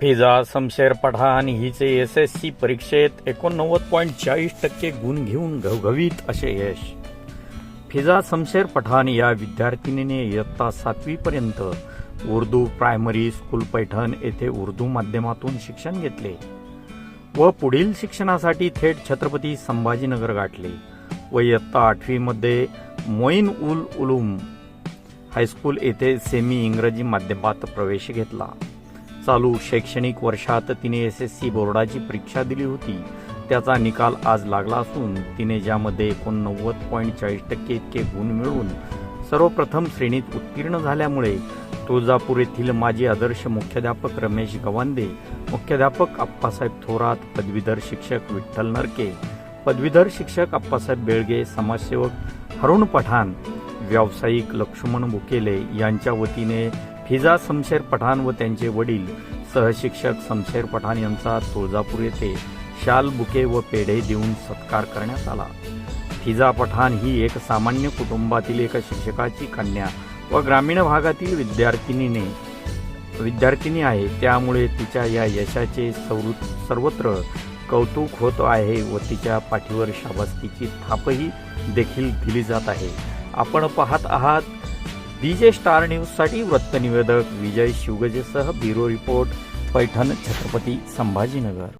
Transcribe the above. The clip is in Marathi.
फिजा समशेर पठाण हिचे एस एस सी परीक्षेत एकोणनव्वद पॉईंट चाळीस टक्के गुण घेऊन घवघवीत असे यश. फिजा समशेर पठाण या विद्यार्थिनीने इयत्ता सातवीपर्यंत उर्दू प्रायमरी स्कूल पैठण येथे उर्दू माध्यमातून शिक्षण घेतले व पुढील शिक्षणासाठी थेट छत्रपती संभाजीनगर गाठले व इयत्ता आठवीमध्ये मोईन उल उलूम हायस्कूल येथे सेमी इंग्रजी माध्यमात प्रवेश घेतला. चालू शैक्षणिक वर्षात तिने एस एस सी बोर्डाची परीक्षा दिली होती. त्याचा निकाल आज लागला असून तिने ज्यामध्ये एकोणनव्वद पॉईंट चाळीस टक्के इतके गुण मिळवून सर्वप्रथम श्रेणीत उत्तीर्ण झाल्यामुळे तुळजापूर येथील माजी आदर्श मुख्याध्यापक रमेश गवांदे मुख्याध्यापक आप्पासाहेब थोरात पदवीधर शिक्षक विठ्ठल नरके पदवीधर शिक्षक आप्पासाहेब बेळगे समाजसेवक हरुण पठाण व्यावसायिक लक्ष्मण बुकेले यांच्या वतीने फिजा समशेर पठाण व त्यांचे वडील सहशिक्षक समशेर पठाण यांचा तुळजापूर येथे शाल बुके व पेढे देऊन सत्कार करण्यात आला. फिजा पठाण ही एक सामान्य कुटुंबातील एका शिक्षकाची कन्या व ग्रामीण भागातील विद्यार्थिनीने विद्यार्थिनी आहे. त्यामुळे तिच्या या यशाचे सर्व- सर्वत्र कौतुक होत आहे व तिच्या पाठीवर शाबासकीची थापही देखील दिली जात आहे. आपण पाहत आहात डीजे स्टार न्यूजसाठी वृत्तनिवेदक विजय शिवगजेसह ब्युरो रिपोर्ट पैठण छत्रपती संभाजीनगर.